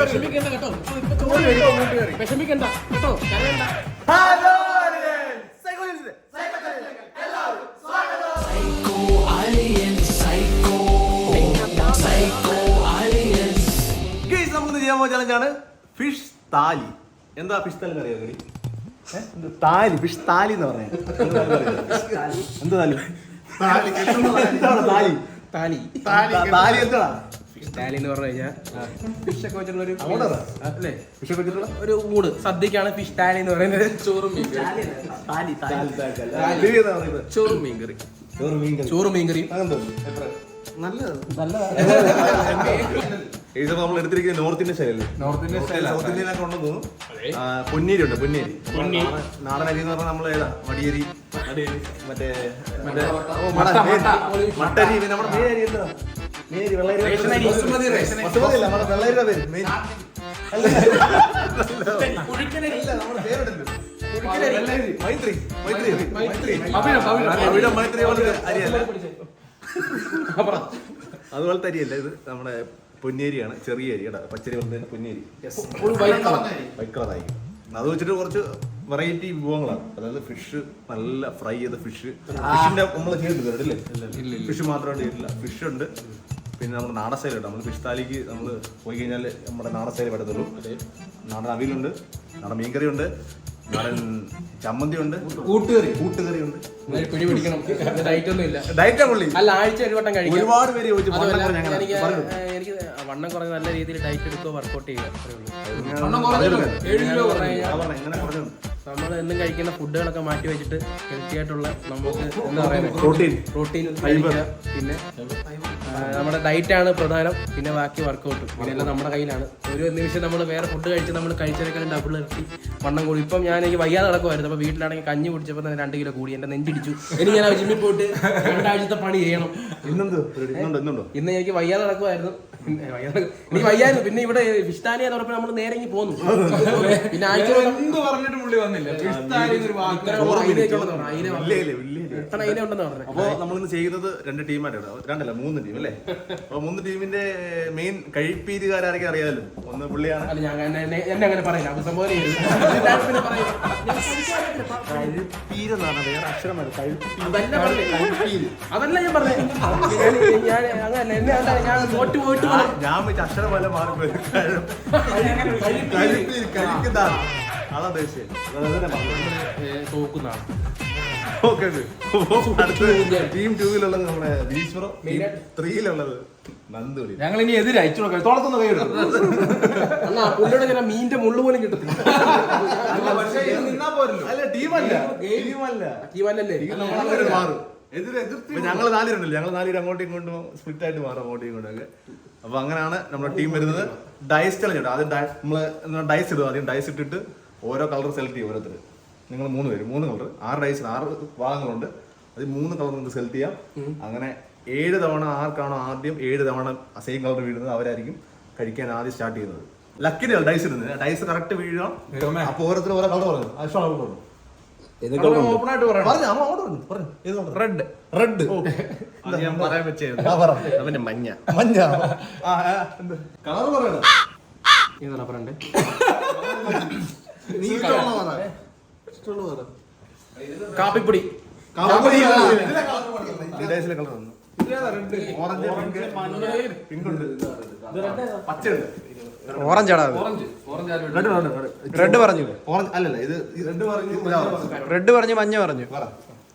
വിഷമിക്കണ്ട കേട്ടോ. വിഷമിക്കണ്ട കേട്ടോ നമുക്ക് ചെയ്യാൻ പോകുന്ന ചലഞ്ചാണ് ഫിഷ് താലി. എന്താ ഫിഷ് താലി അറിയാം ഗടി താലി? ഫിഷ് താലി എന്ന് പറഞ്ഞത് എന്താ താലി? താലി? താലി. താലി? എന്താണ് താലി എന്ന് പറഞ്ഞു കഴിഞ്ഞാൽ ഫിഷ് ഒക്കെ വെച്ചിട്ടുള്ള ഒരു അല്ലേ? ഫിഷ് വെച്ചിട്ടുള്ള? ഒരു ഊണ്. സദ്യക്കാണ് ഫിഷ് താലി എന്ന് പറയുന്നത്. ചോറും മീൻ താലി താലി, താലി. താലി ഏതാണ് ഇത്? ചോറും മീൻകറി ചോറ് മീൻ കറി. ചോറും മീൻകറി അതെന്തോ? എത്ര? ഇത് നമ്മൾ എടുത്തിരിക്കുന്നത് നോർത്ത് ഇന്ത്യൻ സ്റ്റൈലല്ലേ നോർത്ത് ഇന്ത്യൻ. സൗത്ത് ഇന്ത്യയിലൊക്കെ ഉണ്ടെന്ന് തോന്നുന്നു. പൊന്നീരി ഉണ്ട് പൊന്നേരി. നാടൻ- നാടൻ അരി എന്ന് പറഞ്ഞാൽ നമ്മൾ ഏതാ? വടിയരി മറ്റേ മറ്റേ മട. മട്ടരി നമ്മുടെ എന്താ റേഷൻ അരി. ബസുമതി വെള്ളരിയുടെ പേര് മെയിൻ. മൈത്രി. മൈത്രി. മൈത്രി. അരിയല്ല? അതുപോലെ തരിയല്ല ഇത്? നമ്മുടെ പൊന്നേരിയാണ്. ചെറിയ അരി കേട്ടോ. പച്ചരി വന്നതിന് പൊന്നേരി. ഫുൾ അത് വെച്ചിട്ട് കുറച്ച് വെറൈറ്റി വിഭവങ്ങളാണ്. അതായത് ഫിഷ് നല്ല ഫ്രൈ ചെയ്ത ഫിഷ് ഫിഷിന്റെ നമ്മൾ ചെയ്തിട്ടില്ലേ ഫിഷ് മാത്രമായിട്ട് ചെയ്തിട്ടില്ല. ഫിഷ് ഉണ്ട്. പിന്നെ നമ്മുടെ നാടൻ സൈഡ് ഉണ്ട്. നമ്മൾ ഫിഷ് താലിക്ക് നമ്മൾ പോയി കഴിഞ്ഞാൽ നമ്മുടെ നാടൻ സ്റ്റൈൽ പറ്റത്തുള്ളൂ നാടൻ അവിയലുണ്ട്. നാടൻ മീൻകറി ഉണ്ട് നാടൻ ചമ്മന്തി ഉണ്ട് കൂട്ടുകറി. കൂട്ടുകറി ഉണ്ട് കുഴി പിടിക്കണം. ഡയറ്റ് ഒന്നും ഇല്ല. ഡയറ്റാ പുള്ളി. അല്ല ആഴ്ച ഒരു വട്ടം കഴിക്കും. ഒരുപാട് പേര് ചോദിച്ചു വണ്ണം കുറഞ്ഞ എനിക്ക് വണ്ണം കുറഞ്ഞ നല്ല രീതിയിൽ ഡയറ്റ് എടുക്കുക വർക്കൗട്ട് ചെയ്യുക? നമ്മൾ എന്നും കഴിക്കുന്ന ഫുഡുകളൊക്കെ മാറ്റി വെച്ചിട്ട് ഹെൽത്തി ആയിട്ടുള്ള നമുക്ക് എന്താ പറയുക പ്രോട്ടീൻ. പ്രോട്ടീൻ പിന്നെ നമ്മുടെ ഡയറ്റ് ആണ് പ്രധാനം. പിന്നെ ബാക്കി വർക്കൗട്ട് ഇതെല്ലാം നമ്മുടെ കയ്യിലാണ്. ഒരു നിമിഷം നമ്മൾ വേറെ ഫുഡ് കഴിച്ച് നമ്മൾ കഴിച്ചതിനേക്കാളും ഡബിൾ ഇറക്കി വണ്ണം കൂടി. ഇപ്പം ഞാൻ എനിക്ക് വയ്യാതെ നടക്കുമായിരുന്നു അപ്പോൾ വീട്ടിലാണെങ്കിൽ കഞ്ഞി കുടിച്ചപ്പോൾ തന്നെ രണ്ട് കിലോ കൂടി. എന്റെ നെഞ്ചിടിച്ചു. ഇനി ഞാൻ ജിമ്മിൽ പോയിട്ട് രണ്ടാഴ്ചത്തെ പണി ചെയ്യണം. ഇന്നുണ്ടോ ഇന്ന് എനിക്ക് വയ്യാതെ നടക്കുമായിരുന്നു എനിക്ക് വയ്യായിരുന്നു. പിന്നെ ഇവിടെ ഫിഷ്ടാനി എന്ന് പറഞ്ഞപ്പോൾ നമ്മൾ നേരെ ഇങ്ങി പോന്നു. പിന്നെ ആഴ്ച എന്ത് പറഞ്ഞിട്ട് പുള്ളി വന്നില്ല. അയിലയൊക്കെ ഉണ്ടെന്ന് പറഞ്ഞു. പറഞ്ഞു? അപ്പോ നമ്മളിന്ന് ചെയ്യുന്നത് രണ്ട് ടീമായിട്ടാണ് രണ്ടല്ല മൂന്ന് ടീം അല്ലേ? അപ്പൊ മൂന്ന് ടീമിന്റെ മെയിൻ കഴിപ്പീരുകാരൊക്കെ അറിയാമല്ലോ ഒന്ന് പുള്ളിയാണ്. ഞാൻ എന്നെ അങ്ങനെ പറയില്ല. അഭിസംബോധന കഴിപ്പീരെന്നാണ് വേറെ അക്ഷരം അതല്ല ഞാൻ പറഞ്ഞത് ഞാൻ ഞാൻ അങ്ങനല്ല എന്നെ ഞാൻ തോറ്റ് പോയിട്ട് ഞാൻ വെച്ച് അക്ഷരം പോലെ മാറിപ്പോയി അതാ ഉദ്ദേശിച്ചത്. തോക്കുന്നതാണ് ഓക്കെ ടീം ടൂവിലുള്ളത് നമ്മുടെ ഈശ്വറം ടീം ത്രീയിലുള്ളത് നന്ദുളി ഞങ്ങൾ ഇനി എതിരെ അയച്ചു നോക്കാം തോളത്തൊന്ന് കൈ പുള്ളിയുടെ ഞാൻ മീന്റെ മുള്ളു പോലും കിട്ടത്തില്ല. നിന്നാ പോരല്ലോ. അല്ല ടീമല്ല ടീമല്ല മാറും. ഇപ്പൊ ഞങ്ങൾ നാലുപേരുണ്ടല്ലോ ഞങ്ങൾ നാലുപേരും അങ്ങോട്ടും ഇങ്ങോട്ടും സ്പ്ലിറ്റ് ആയിട്ട് മാറും അങ്ങോട്ടും ഇങ്ങോട്ടും ഒക്കെ. അപ്പൊ അങ്ങനെയാണ് നമ്മുടെ ടീം വരുന്നത്. ഡൈസ് ചലഞ്ച് ഉണ്ട്. ആദ്യം നമ്മൾ നമ്മൾ ഡൈസ് ഇടുക. ആദ്യം ഡൈസ് ഇട്ടിട്ട് ഓരോ കളർ സെലക്ട് ചെയ്യും ഓരോരുത്തർ നിങ്ങൾ മൂന്ന് പേര്. മൂന്ന് കളർ ആറ് ഡൈസ് ആറ് ഭാഗങ്ങളുണ്ട്. അത് മൂന്ന് കളർ നിങ്ങൾക്ക് സെലക്ട് ചെയ്യാം. അങ്ങനെ ഏഴ് തവണ ആർക്കാണോ ആദ്യം ഏഴ് തവണ സെയിം കളർ വീഴുന്നത് അവരായിരിക്കും കഴിക്കാൻ ആദ്യം സ്റ്റാർട്ട് ചെയ്യുന്നത്. ലക്കിന് ഡൈസ് ഇടുന്നത്. ഡൈസ് കറക്റ്റ് വീഴണം അപ്പൊ ഓരോരുത്തർ ഓരോ കളർ പറഞ്ഞു. അഷ്ടം കളർ റെഡ് റെഡ് ഞാൻ പറയാൻ വെച്ചായിരുന്നു. അവന്റെ മഞ്ഞ. കളർ പറയണം. ഏതാണ് പറയണ്ടേ? നീ കാപ്പിപ്പൊടി. ഡേസിലെ കളർ വന്നു. ഓറഞ്ച് പിങ്ക് പിങ്ക് ഉണ്ട്. പച്ച ഉണ്ട് ഓറഞ്ചാടാ ഓറഞ്ച് റെഡ് പറഞ്ഞു റെഡ് പറഞ്ഞു? ഓറഞ്ച് അല്ലല്ല ഇത് റെഡ് പറഞ്ഞു റെഡ് പറഞ്ഞു മഞ്ഞ പറഞ്ഞു.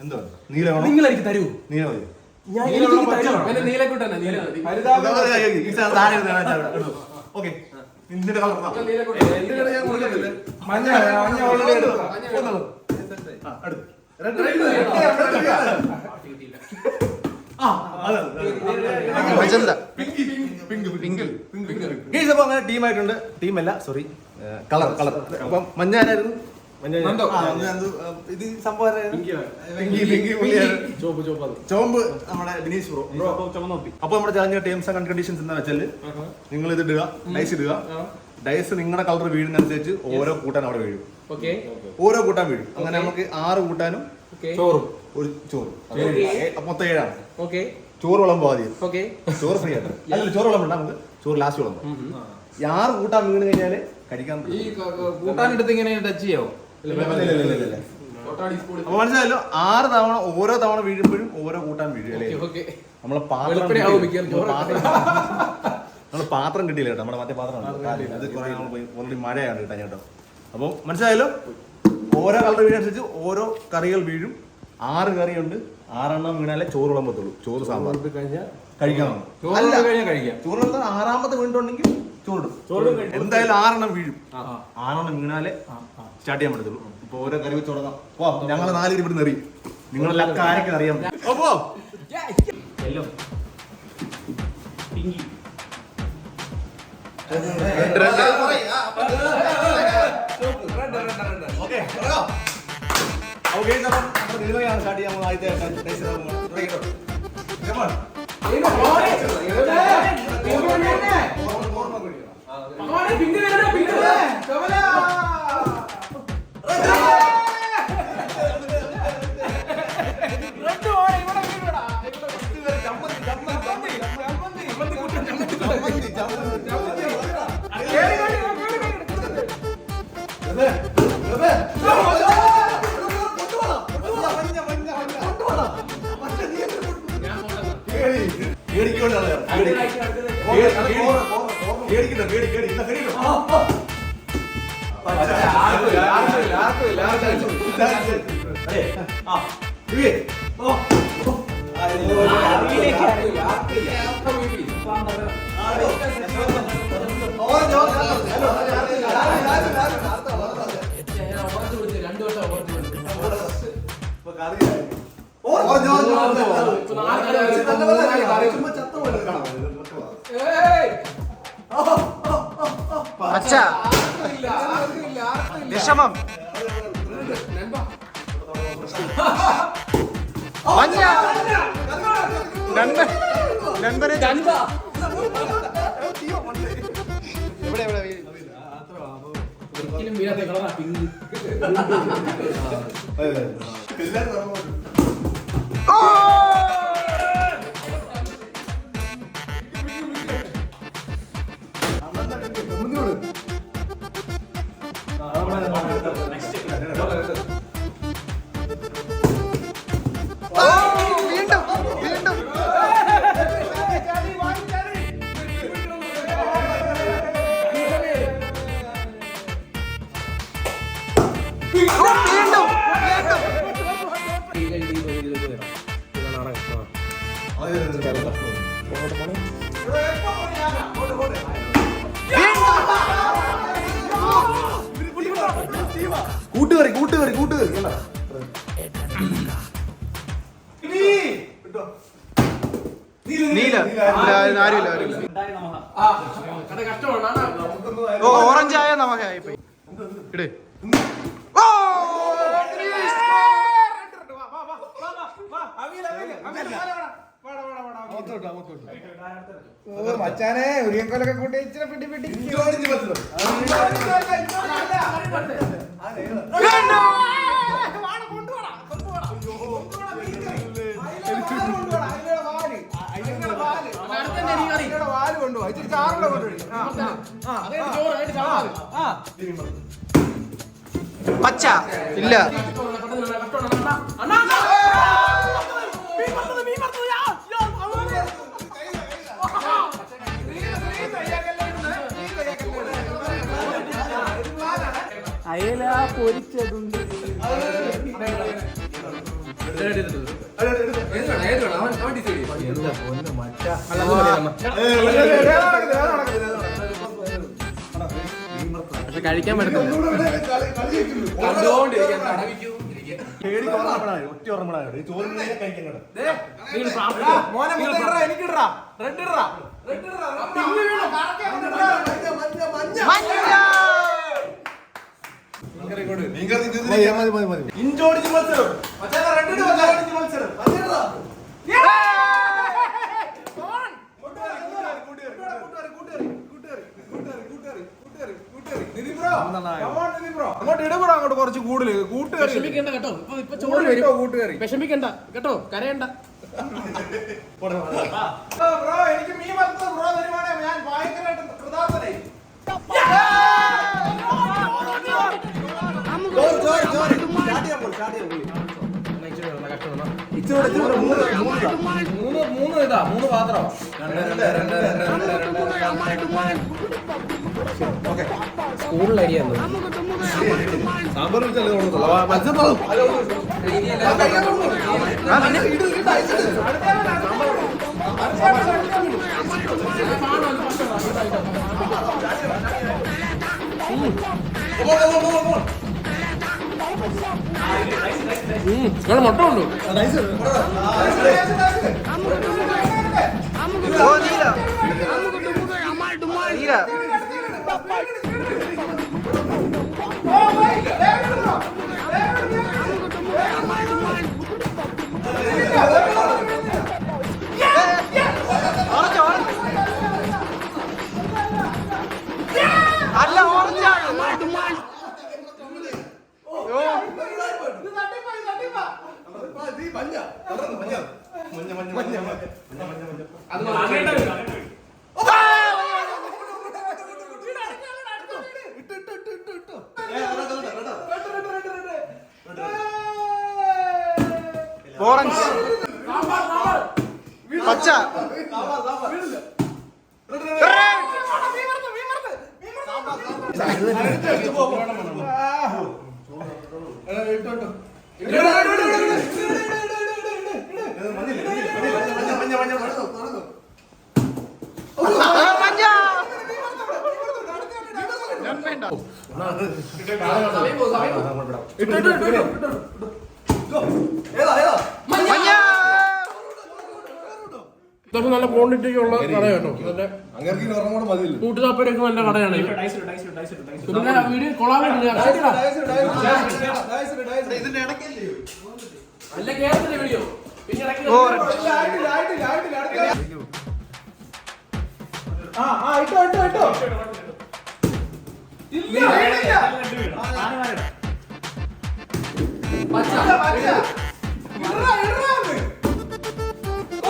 എന്തോ നീല വേണോ? നിങ്ങൾ എനിക്ക് തരൂ. നീല മതി. ഓക്കെ. നിന്റെ കളർ മഞ്ഞ മഞ്ഞ ഓൾറെഡി എടുത്തു മജന്ത. ഗെയ്സ് അപ്പൊ അങ്ങനെ ടീമായിട്ടുണ്ട് ടീമല്ല സോറി കളർ കളർ അപ്പം മഞ്ഞാനായിരുന്നു ഇത് സംഭവം ചോമ്പ് നമ്മുടെ ബിനീഷ് ബ്രോ. അപ്പൊ നമ്മുടെ ചാനൽ ടേംസ് ആൻഡ് കണ്ടീഷൻസ് എന്താ വെച്ചാൽ നിങ്ങൾ ഇത് ഇടുക ഡൈസ് ഇടുക. ഡൈസ് നിങ്ങളുടെ കളർ വീഴുന്നതനുസരിച്ച് ഓരോ കൂട്ടാൻ അവിടെ വീഴും. ഓക്കെ. ഓരോ കൂട്ടാൻ വീഴും. അങ്ങനെ നമുക്ക് ആറ് കൂട്ടാനും ചോറും. ഒരു ചോറും. മൊത്തം ഏഴാണ്. ഓക്കെ. ചോറ് വിളമ്പോ ആദ്യം. ഓക്കെ. ചോറ് ഫ്രീ ആയിട്ട് അല്ല ചോറ് വിളമ്പണ്ട നമുക്ക്. ചോറ് ലാസ്റ്റ് വിളമ്പോ യാറ് കൂട്ടാൻ വീണ് കഴിഞ്ഞാൽ കഴിക്കാൻ ഈ കൂട്ടാനെടുത്ത് ഇങ്ങനെ ടച്ച് ചെയ്യാവോ? അപ്പൊ മനസ്സിലായല്ലോ ആറ് തവണ ഓരോ തവണ വീഴുമ്പോഴും ഓരോ കൂട്ടാൻ വീഴും അല്ലേ? ഓക്കെ നമ്മളെ പാത്രം. നമ്മളെ പാത്രം കിട്ടിയില്ല. കേട്ടോ നമ്മുടെ മറ്റേ പാത്രം അത് കുറെ നമ്മൾ പോയി ഓൾറെഡി മഴയാണ് കിട്ടാൻ കേട്ടോ. അപ്പോൾ മനസ്സിലായല്ലോ ഓരോ കളർ വീഴനുസരിച്ച് ഓരോ കറികൾ വീഴും. ആറ് കറിയുണ്ട് ആറെണ്ണം വീണാലേ ചോറ് വിളമ്പത്തുള്ളൂ ചോറ് സാമ്പാർ. കഴിക്കണം ചോറ് അല്ല. കഴിക്കാം. വിളമ്പാൻ ആറാമത്തെ വീണിട്ടുണ്ടെങ്കിൽ ചോറിടും. എന്തായാലും ആറെണ്ണം വീഴും. ആറെണ്ണം വീണാലേ സ്റ്റാർട്ട് ചെയ്യാൻ പറ്റത്തുള്ളൂ. ഇപ്പൊ ഓരോ കറി വെച്ച് തുടങ്ങാം. പോ ഞങ്ങൾ നാല് പേര് ഇവിടെ എറിയും നിങ്ങളെല്ലാം ആരൊക്കെ അറിയാൻ പറ്റും അപ്പോ ഓക്കെ സ്റ്റാർട്ട് ചെയ്യാം ആദ്യത്തെ ടേസ്റ്റ് തുടങ്ങിട്ടോ പേടിക്കണ്ട പേടി പേടി ഇന്ന പേടിക്കോ രണ്ടു വർഷം പച്ച വിഷമം മഞ്ഞ നൻപനെ എവിടെ എവിടെ ഒരിക്കലും വീഴാത്ത കളറാ പിങ്ക് വീണ്ടും ഇട്. ഓ! മച്ചാനെ ഉരിയക്കൊലൊക്കെ കൂട്ടി ഇച്ചിരി പിടി പിടി. വാൽ ഇച്ചിരി ചാറുള്ള കൊണ്ടുപോയി പച്ച. ഇല്ല. അയല പൊരിച്ചതുണ്ട്. പക്ഷെ കഴിക്കാൻ ഒറ്റ കഴിക്കാൻ റെഡ് മത്സരം ഇഞ്ചോടിച്ച് മത്സരം അങ്ങോട്ട് ഇടുപെടാ അങ്ങോട്ട് കുറച്ച് കൂടുതൽ. കൂട്ടുകറി വിഷമിക്കണ്ട കേട്ടോ. ഇപ്പൊ ഇപ്പൊ ചോറ് വരും കേട്ടോ കൂട്ടുകറി വിഷമിക്കണ്ട കേട്ടോ. കരയണ്ട. ബ്രോ എനിക്ക് മീൻ വറുത്തത് ബ്രോ തരുവാണേ ഞാൻ ഭയങ്കരമായിട്ട് കൃതാർത്ഥനായി മൂന്ന് മൂന്ന് ഇതാ മൂന്ന് പാത്രം. സ്കൂളിൽ അരിയാന്ന് സാമ്പാർ മുട്ട ഉണ്ട് ഓ നീല ഓറഞ്ച് പച്ച ഇട്ടോ മഞ്ഞ, മഞ്ഞ, മഞ്ഞ. ആ, മഞ്ഞ ഏതാ, ഏതാ? മഞ്ഞ ഇതൊക്കെ നല്ല ക്വാണ്ടിറ്റി ഉള്ള കട കേട്ടോ നല്ല. കൂട്ടുതാപ്പരൊക്കെ നല്ല കടയാണ്. പിന്നെ ഇതിന്റെ ഇടയ്ക്കല്ലേ? നല്ല കേരളത്തിലെ വീഡിയോ പിന്നെ ആ ആ ഇട്ടോ ഇട്ടോ ഇട്ടോ. ഇല്ല ഇല്ല. പച്ച, പച്ച. ഇടറാ, ഇടറാ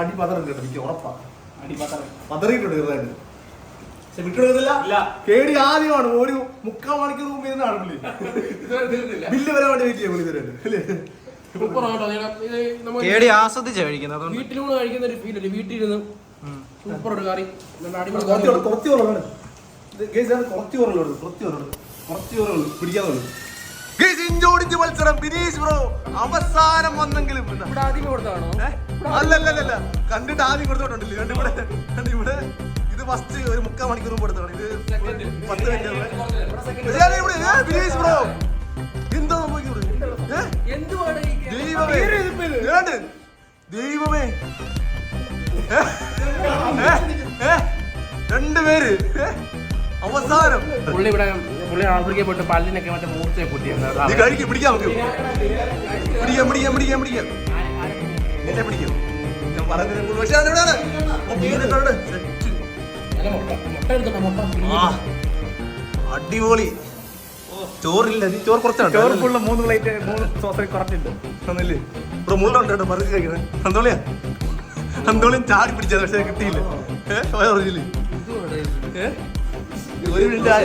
അടി പതറും കേട്ടോ, എനിക്ക് ഉറപ്പാ. പതറിയിട്ടുണ്ട് ചെറുതായിട്ട്. പക്ഷെ വിട്ടുകൊടുക്കത്തില്ല. കേടി ആദ്യമാണ് ഒരു മുക്കാൽ മണിക്കൂർ മുമ്പ് ഇരുന്നാണ് പുള്ളി ബില്ല് വരെ വേണ്ടി വെയിറ്റ് ചെയ്യാം പുള്ളി ഇതുവരെയായിട്ട്. അല്ലേ? സൂപ്പറാണ് കേട്ടോ ഇത് നമ്മൾ കേടി ആസ്വദിച്ചാ കഴിക്കുന്നത് വീട്ടിലൂടെ കഴിക്കുന്ന ഒരു ഫീൽ വീട്ടിലിരുന്ന് സൂപ്പർ ഒരു കറി കുറച്ച് കറി. കുറച്ച് കുറവാണ് കുറച്ച് കുറവുള്ളൂ കുറച്ച് കുറവുള്ളൂ. കുറച്ച് കുറവുള്ളൂ പിടിക്കാന്നുള്ളൂ ഗൈസ് ഇഞ്ചോടിച്ച് മത്സരം ബിനീഷ് ബ്രോ അവസാനം വന്നെങ്കിലും അല്ലല്ലല്ല കണ്ടിട്ട് ആദ്യം കൊടുത്തോട്ടുണ്ടല്ലേ. കണ്ട് ഇവിടെ കണ്ട് ഇവിടെ. ഇത് ഫസ്റ്റ് ഒരു മുക്കാൽ മണിക്കൂർ കൊടുത്താണ് ഇത് പത്ത് മിനിറ്റ് ഇവിടെ ബിനീഷ് ബ്രോ എന്താ ദൈവമേ? ദൈവമേ? രണ്ടുപേര്. ഏ? അവസാനം. പുള്ളി ഇവിടെ പുള്ളി ആഫ്രിക്കയിൽ പോയിട്ട് പല്ലിനൊക്കെ മറ്റേ മൂർച്ചയെ നീ പൊട്ടിയാണ് കഴിക്കും പിടിക്കാം നമുക്ക്. പിടിക്കാം പിടിക്കാം പിടിക്കാം പിടിക്കാം. എന്നെ പിടിക്കാം. ഞാൻ പറയുന്നത് പക്ഷേ അതെവിടെയാണ് ഓ, മീനുണ്ട്. സെറ്റ്. മുട്ട. എടുത്തോ മുട്ട. ആ അടിപൊളി. ചോറില്ല നീ ചോറ് കുറച്ചാണ് ചോറ് ഫുള്ള് മൂന്ന് പ്ലേറ്റ് മൂന്ന് സോസറി കുറച്ചിട്ട് ഒന്നില്ലേ ഇവിടെ മുള്ളുണ്ട് കേട്ടോ പറിച്ച് കഴിക്കുന്നത് അന്തോളിയാ അന്തോളിയും ചാടി പിടിച്ചത് പക്ഷേ കിട്ടിയില്ല. ഏഹ് പറഞ്ഞില്ലേ ഏഹ് ഒരു മിനിറ്റ് ആ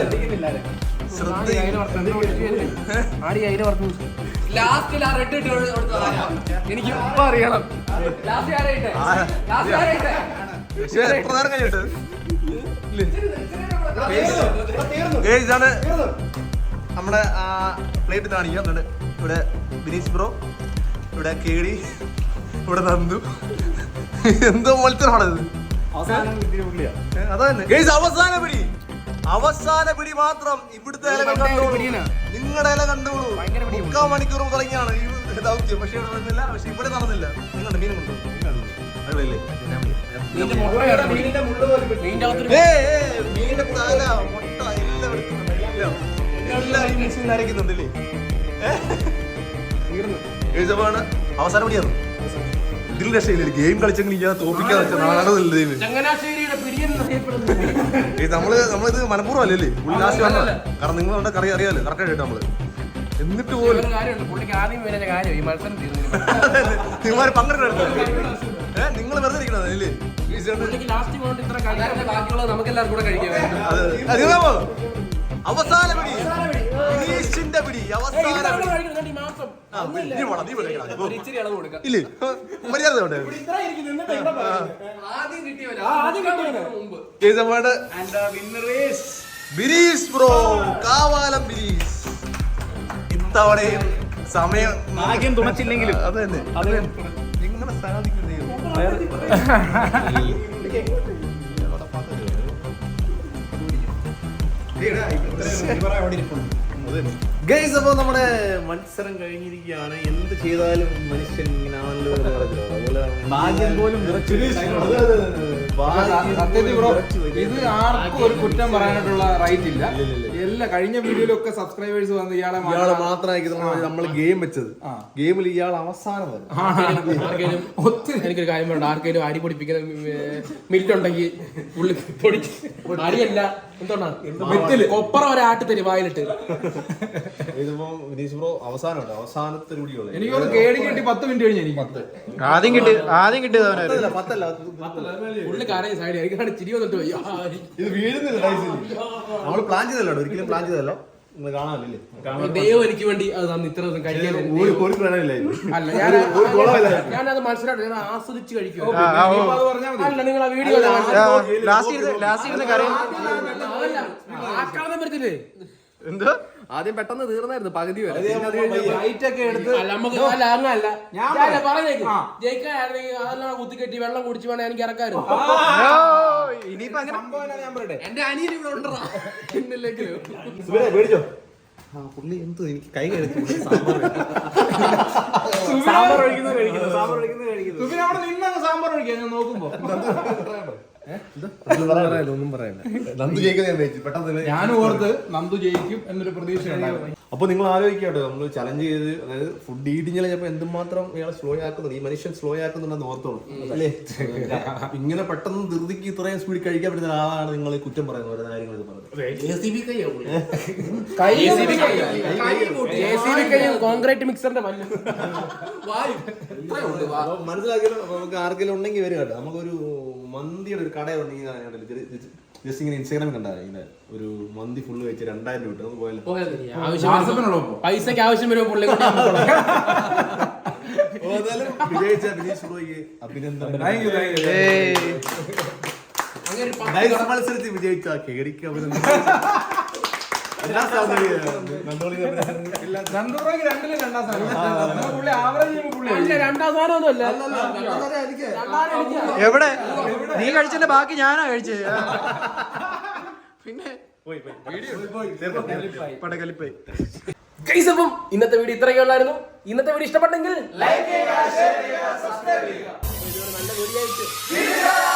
റെഡ് ഇട്ട്. എനിക്ക് ഇപ്പൊ അറിയണം. ലാസ്റ്റ് ആരാ ഇട്ടെ. ലാസ്റ്റ് ആരാ ഇട്ടെ. എത്ര നേരം കഴിഞ്ഞിട്ട് ഇതാണ് നമ്മുടെ ആ പ്ലേറ്റ് കാണിക്കാം എന്നിട്ട് ഇവിടെ ബിനീഷ് ബ്രോ ഇവിടെ കേടി ഇവിടെ നന്ദു. എന്തോ മത്സരമാണത്. അവസാനം അതന്നെ അവസാന പിടി. അവസാന പിടി മാത്രം ഇവിടുത്തെ ഇല കണ്ടോളൂ. നിങ്ങളുടെ ഇല കണ്ടോളൂ. മുക്കാൽ മണിക്കൂർ തുടങ്ങിയാണ് ഈ ദൗത്യം. പക്ഷെ ഇവിടെ നടന്നില്ല പക്ഷെ ഇവിടെ നടന്നില്ല. നിങ്ങളുടെ മീൻ കൊണ്ടു? മീനിന്റെ തല, മുട്ട എല്ലാം എടുക്കുന്നുണ്ട്. അരയ്ക്കുന്നുണ്ടല്ലേ? അവസാനം പടിയാണ് ഇതിൽ രക്ഷയില്ല. ഗെയിം കളിച്ചെങ്കിൽ ഞാൻ തോപ്പിക്കാൻ വെച്ചാൽ നമ്മൾ നമ്മളിത് മനഃപൂർവം അല്ലല്ലേ ലാസ്റ്റ് വന്നത്. കാരണം നിങ്ങൾ അവിടെ കറി അറിയാലോ കറക്റ്റ് ആയിട്ട് നമ്മൾ. എന്നിട്ട് പോലും. ഒരു കാര്യമുണ്ട്. പുള്ളിക്ക് ആദ്യം വരുന്ന കാര്യം ഈ മത്സരം തീർന്നു നിങ്ങൾ വെറുതെ ഇരിക്കണത് അല്ലേ? ലാസ്റ്റ് അവസാന പിടി. ഗിരീഷിന്റെ പിടി അവസാന. ഇല്ലേ? മര്യാദ വേണ്ടേ ആദ്യം കിട്ടിയവരാ. ആദ്യം കിട്ടിയവരാ. മുമ്പ്. കേസമ്പാട് ബിരീഷ് ബ്രോ കാവാലം ബിരീസ്. ഇത്തവണയും സമയം ഭാഗ്യം തുണച്ചില്ലെങ്കിലും. അത് തന്നെ. അത് നിങ്ങളെ സാധിക്കും ദൈവം. ഗൈസ് അപ്പോൾ നമ്മുടെ മത്സരം കഴിഞ്ഞിരിക്കുകയാണ്. എന്ത് ചെയ്താലും മനുഷ്യൻ. അതുപോലെ ഭാഗ്യം പോലും സത്യത്തിൽ ബ്രോ ഇത് ആർക്കും ഒരു കുറ്റം പറയാനായിട്ടുള്ള റൈറ്റ് ഇല്ല. എല്ലാ കഴിഞ്ഞ വീഡിയോയിലൊക്കെ സബ്സ്ക്രൈബേഴ്സ് വന്ന് ഇയാളെ ഇയാളെ മാത്രമായിരിക്കും നമ്മൾ ഗെയിം വെച്ചത്. ഗെയിമിൽ ഇയാൾ അവസാനം വരും. ഒത്തിരി. എനിക്കൊരു കാര്യം വേണ്ട ആർക്കെങ്കിലും അരി പൊടിപ്പിക്കുന്ന മില്ലുണ്ടെങ്കിൽ പുള്ളി പൊടിച്ച് അരിയല്ല വെത്തിൽ. കൊപ്പറ ഒരാട്ട് തരും വായിലിട്ട്. ഇതിപ്പോ വിനീഷ് ബ്രോ അവസാനമുണ്ട്. അവസാനത്തെ കൂടിയുള്ളൂ എനിക്ക് കേടി കിട്ടി പത്ത് മിനിറ്റ് കഴിഞ്ഞ് എനിക്ക്. പത്ത്. ആദ്യം കിട്ടി ആദ്യം കിട്ടിയത് അവനായിരുന്നു പത്തല്ല പുള്ളി കരയും സൈഡ് എനിക്കാണ് ചിരി വന്നിട്ട് ഇത് വീഴുന്നില്ല നമ്മൾ പ്ലാൻ ചെയ്തല്ലോ ഒരിക്കലും പ്ലാൻ ചെയ്തല്ലോ കാണാനില്ലേ ദൈവം എനിക്ക് വേണ്ടി അത് തന്നു ഇത്ര ദിവസം കഴിക്കാൻ അല്ല ഞാൻ ഞാനത് മത്സരമായിട്ട് ഞാൻ ആസ്വദിച്ച് കഴിക്കും അല്ല നിങ്ങൾ ആ വീഡിയോ ലാസ്റ്റ് ഇരുന്ന് കരയും ആക്കാതെ പറ്റത്തില്ലേ എന്തോ ആദ്യം പെട്ടെന്ന് തീർന്നായിരുന്നു പകുതി വരെ. പറയാം. പറഞ്ഞേക്ക്. ആ. ജയിക്കാനായിരുന്നെങ്കിൽ അതെല്ലാം കുത്തിക്കെട്ടി വെള്ളം കുടിച്ച് വേണേ എനിക്ക് ഇറക്കായിരുന്നു ഓ, ഇനിയിപ്പോ അങ്ങനെ എന്റെ അനിയൻ ഇവിടെ ഉണ്ടോ? ഇന്നില്ലെങ്കിലും മേടിച്ചോ ആ പുള്ളി എന്തോ എനിക്ക് കൈ കഴിച്ചു സാമ്പാർ ഒഴിക്കുന്നത് കഴിക്കുന്നു സാമ്പാർ ഒഴിക്കുന്നത് കഴിക്കുന്നു. സുബിൻ അവിടെ നിന്നങ്ങ് സാമ്പാർ ഒഴിക്കാൻ ഞാൻ നോക്കുമ്പോ. ഒന്നും പറയണ്ട നന്ദു ജയിക്കുന്നത് ഞാൻ ഓർത്ത് നന്ദു ജയിക്കും എന്നൊരു പ്രതീക്ഷ ഉണ്ടായിരുന്നു. അപ്പൊ നിങ്ങൾ ആലോചിക്കട്ടോ നമ്മൾ ചലഞ്ച് ചെയ്ത് അതായത് ഫുഡ് ഈറ്റിംഗ് ചിലപ്പോൾ എന്തുമാത്രം ഇയാളെ സ്ലോ ആക്കുന്നുണ്ട് ഈ മനുഷ്യൻ സ്ലോ ആക്കുന്നുണ്ടെന്ന് ഓർത്തോളൂ. അല്ലേ? ഇങ്ങനെ പെട്ടെന്ന് ധൃതിക്ക് ഇത്രയും സ്പീഡ് കഴിക്കാൻ പറ്റുന്ന ആളാണ് നിങ്ങൾ കുറ്റം പറയുന്നത് ഓരോ കാര്യങ്ങൾ കോൺക്രീറ്റ് മിക്സറിന്റെ മനസ്സിലാക്കിയാലോ നമുക്ക് ആർക്കെങ്കിലും ഉണ്ടെങ്കിൽ വരും കേട്ടോ. നമുക്കൊരു മന്തിയുടെ ഒരു കട ഉണ്ടെങ്കിൽ ജസ്റ്റ് ഇങ്ങനെ ഇൻസ്റ്റാഗ്രാമിൽ കണ്ടാ ഇങ്ങനെ ഒരു മന്തി ഫുള്ള് വെച്ച് രണ്ടായിരം രൂപ ഇട്ട്. നമുക്ക് പോയാലോ പൈസക്ക് ആവശ്യം വരുമ്പോ പുള്ളി ഏതായാലും വിജയിച്ച വിനീഷ് ബ്രോയ്ക്ക് അഭിനന്ദനം പത്ത് മത്സരത്തിൽ വിജയിച്ച കേടിക്ക് അഭിനന്ദനം രണ്ടിലും രണ്ടാം സ്ഥാനം. നമ്മുടെ പുള്ളി ആവറേജ് പുള്ളി അല്ല രണ്ടാം അല്ല. എവിടെ? നീ കഴിച്ചതിന്റെ ബാക്കി ഞാനാ കഴിച്ചത് പിന്നെ? പോയി, പോയി. പോയി, പോയി. പടകലിപ്പായി ഗൈസ് അപ്പം ഇന്നത്തെ വീഡിയോ ഇത്രയൊക്കെ ഉള്ളായിരുന്നു. ഇന്നത്തെ വീഡിയോ ഇഷ്ടപ്പെട്ടെങ്കിൽ ലൈക്ക് ചെയ്യുക ഷെയർ ചെയ്യുക സബ്സ്ക്രൈബ് ചെയ്യുക. നല്ല വീഡിയോ ആയിട്ട്.